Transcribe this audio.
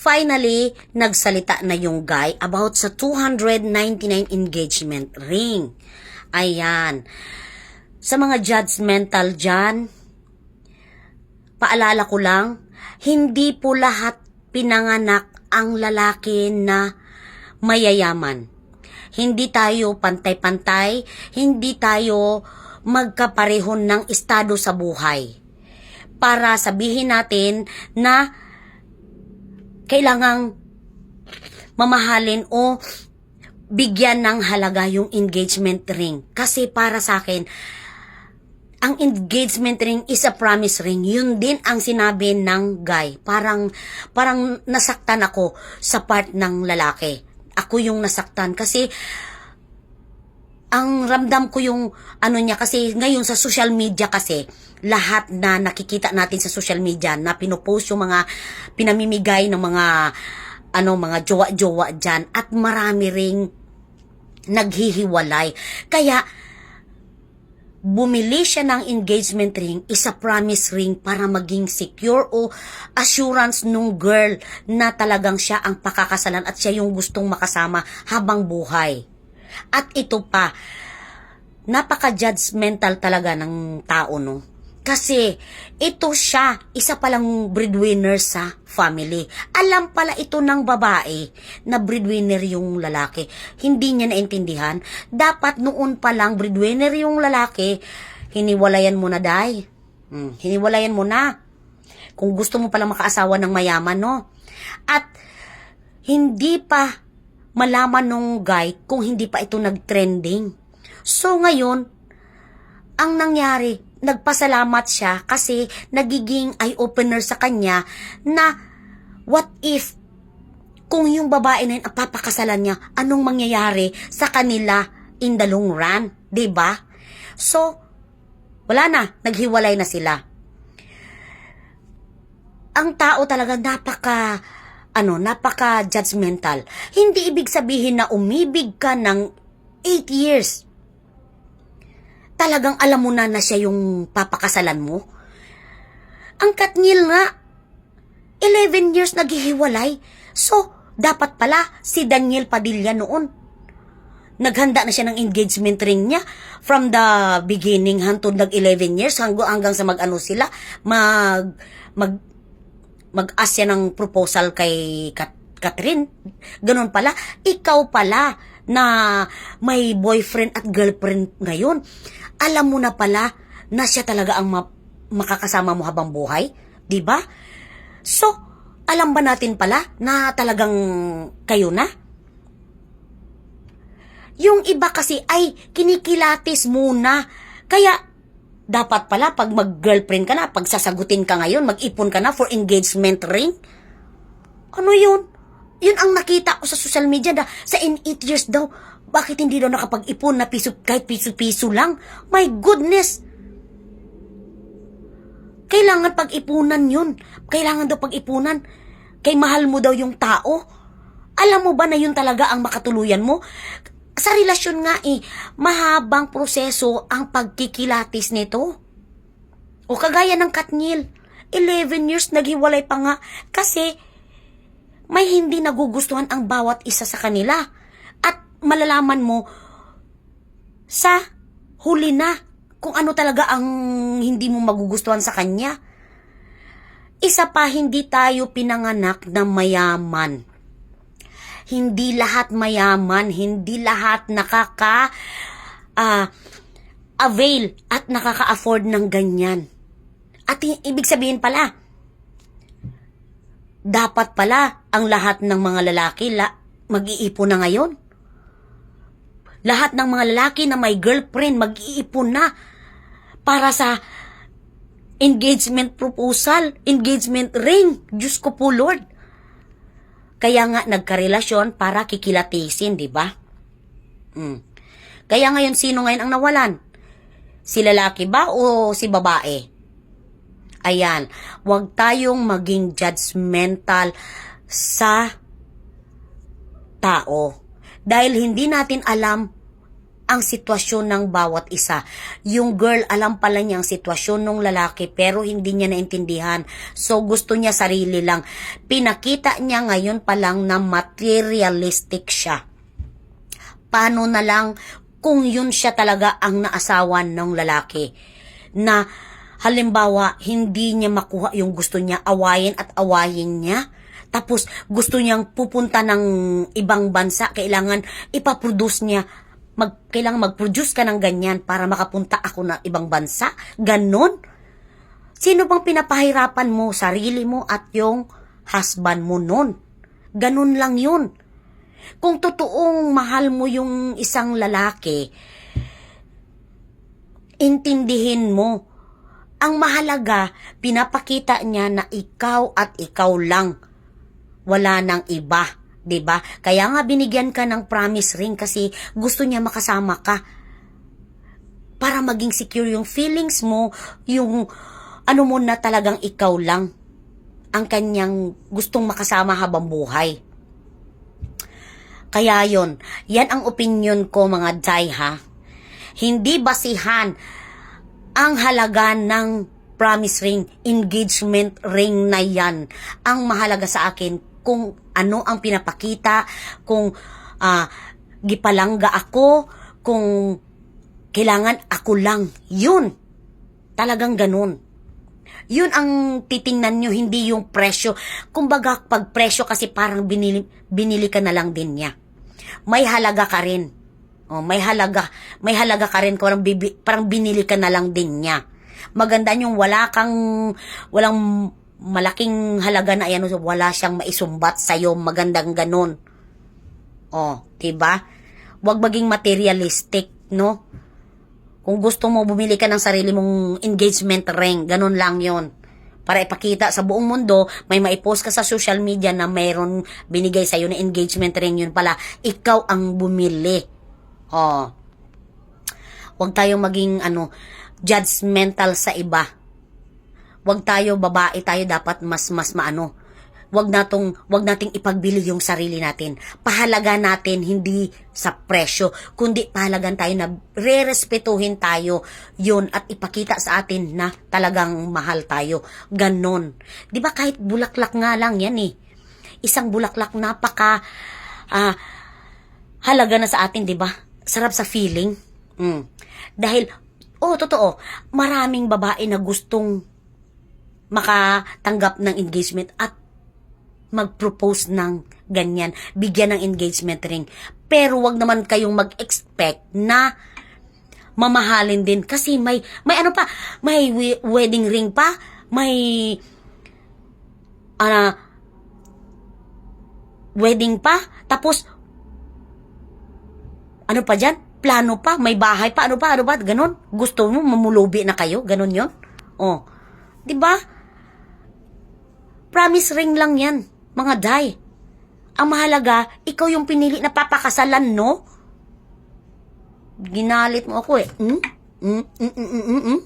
finally, nagsalita na yung guy about sa 299 engagement ring. Ayan. Sa mga judgmental dyan, paalala ko lang, hindi po lahat pinanganak ang lalaki na mayayaman. Hindi tayo pantay-pantay, hindi tayo magkaparehon ng estado sa buhay. Para sabihin natin na kailangang mamahalin o bigyan ng halaga yung engagement ring. Kasi para sa akin, ang engagement ring is a promise ring. Yun din ang sinabi ng guy. Parang, parang nasaktan ako sa part ng lalaki. Ako yung nasaktan kasi ang ramdam ko yung ano niya kasi ngayon sa social media kasi lahat na nakikita natin sa social media na pinopost yung mga pinamimigay ng mga ano mga jowa-jowa diyan at marami ring naghihiwalay. Kaya bumili siya ng engagement ring, isa promise ring para maging secure o assurance nung girl na talagang siya ang pakakasalan at siya yung gustong makasama habang buhay. At ito pa, napaka-judgmental talaga ng tao, no? Kasi ito siya, isa palang breadwinner sa family. Alam pala ito ng babae na breadwinner yung lalaki. Hindi niya naintindihan. Dapat noon pa lang breadwinner yung lalaki, hiniwalayan mo na, day. Hmm, hiniwalayan mo na. Kung gusto mo palang makaasawa ng mayaman, no? At hindi pa malaman nung guy kung hindi pa ito nag-trending. So ngayon, ang nangyari, nagpasalamat siya kasi nagiging eye-opener sa kanya na what if kung yung babae na yun papakasalan niya, anong mangyayari sa kanila in the long run, ba? So, wala na, naghiwalay na sila. Ang tao talaga napaka ano, napaka judgmental. Hindi ibig sabihin na umibig ka ng 8 years talagang alam mo na na siya yung papakasalan mo? Ang Katnil nga, 11 years naghihiwalay. So, dapat pala si Daniel Padilla noon. Naghanda na siya ng engagement ring niya from the beginning hangtod nag 11 years hanggang, hanggang sa mag-ano sila, mag, mag, mag-ask siya ng proposal kay Kat, Catherine. Ganun pala. Ikaw pala na may boyfriend at girlfriend ngayon alam mo na pala na siya talaga ang ma- makakasama mo habang buhay, 'di ba? So, alam ba natin pala na talagang kayo na? Yung iba kasi ay kinikilatis muna. Kaya dapat pala pag mag-girlfriend ka na, pag sasagutin ka ngayon, mag-ipon ka na for engagement ring. Ano yun? Yun ang nakita ko sa social media na sa in 8 years daw, bakit hindi daw nakapag-ipon na piso, kahit piso-piso lang? My goodness! Kailangan pag-ipunan yun. Kailangan daw pag-ipunan. Kay mahal mo daw yung tao. Alam mo ba na yun talaga ang makatuluyan mo? Sa relasyon nga eh, mahabang proseso ang pagkikilatis nito. O kagaya ng Katnil, 11 years naghiwalay pa nga kasi may hindi nagugustuhan ang bawat isa sa kanila. At malalaman mo sa huli na kung ano talaga ang hindi mo magugustuhan sa kanya. Isa pa, hindi tayo pinanganak na mayaman. Hindi lahat mayaman, hindi lahat nakaka ah, avail at nakaka-afford ng ganyan. At ibig sabihin pala, dapat pala ang lahat ng mga lalaki la, mag-iipon na ngayon. Lahat ng mga lalaki na may girlfriend mag-iipon na para sa engagement proposal, engagement ring. Diyos ko po, Lord. Kaya nga nagkarelasyon para kikilatisin, di ba? Mm. Kaya ngayon, sino ngayon ang nawalan? Si lalaki ba o si babae? Ayan, huwag tayong maging judgmental sa tao. Dahil hindi natin alam ang sitwasyon ng bawat isa. Yung girl, alam pala niya ang sitwasyon ng lalaki pero hindi niya naintindihan. So gusto niya sarili lang. Pinakita niya ngayon pa lang na materialistic siya. Paano na lang kung yun siya talaga ang naasawan ng lalaki na halimbawa hindi niya makuha yung gusto niya awayin at awayin niya tapos gusto niyang pupunta ng ibang bansa kailangan ipaproduce niya mag, kailangan mag-produce ka ng ganyan para makapunta ako ng ibang bansa? Ganon? Sino bang pinapahirapan mo? Sarili mo at yung husband mo nun. Ganon lang yun. Kung totoong mahal mo yung isang lalaki, intindihin mo. Ang mahalaga, pinapakita niya na ikaw at ikaw lang. Wala nang iba, 'di ba? Kaya nga binigyan ka ng promise ring kasi gusto niya makasama ka. Para maging secure yung feelings mo, yung ano mo na talagang ikaw lang ang kanyang gustong makasama habang buhay. Kaya yon, yan ang opinion ko mga Jai ha. Hindi basihan ang halaga ng promise ring, engagement ring na yan. Ang mahalaga sa akin kung ano ang pinapakita, kung ah, gipalangga ako, kung kailangan ako lang. Yun. Talagang ganun. Yun ang titingnan nyo, hindi yung presyo. Kumbaga, pag presyo kasi parang binili, binili ka na lang din niya. May halaga ka rin. Oh, may halaga, may halaga ka rin parang, bibi, parang binili ka na lang din niya. Maganda yung wala kang, walang malaking halaga na yan, wala siyang maisumbat sa'yo, magandang ganun. Oh, 'di ba? Huwag maging materialistic, no? Kung gusto mo bumili ka ng sarili mong engagement ring, ganun lang 'yon. Para ipakita sa buong mundo, may maipost ka sa social media na mayroon binigay sa na engagement ring yun pala, ikaw ang bumili. Oh. Huwag tayo maging ano, judgmental sa iba. Huwag tayo babae tayo dapat mas mas maano. Huwag natong wag nating ipagbili yung sarili natin. Pahalaga natin hindi sa presyo, kundi pahalagan tayo na rerespetuhin tayo yun at ipakita sa atin na talagang mahal tayo. Ganon. 'Di ba kahit bulaklak nga lang yan eh. Isang bulaklak napaka ah, halaga na sa atin, 'di ba? Sarap sa feeling. Mm. Dahil oh, totoo, maraming babae na gustong makatanggap ng engagement at mag-propose ng ganyan, bigyan ng engagement ring. Pero wag naman kayong mag-expect na mamahalin din. Kasi may may ano pa, may wedding ring pa, may ah wedding pa, tapos ano pa dyan? Plano pa, may bahay pa, ano pa, ano ba, ganon. Gusto mo mamulubi na kayo, ganon yon Oh, 'di ba? Promise ring lang yan, mga day. Ang mahalaga, ikaw yung pinili na papakasalan, no? Ginalit mo ako eh. Hmm? Hmm? Hmm? Hmm? Hmm? Hmm?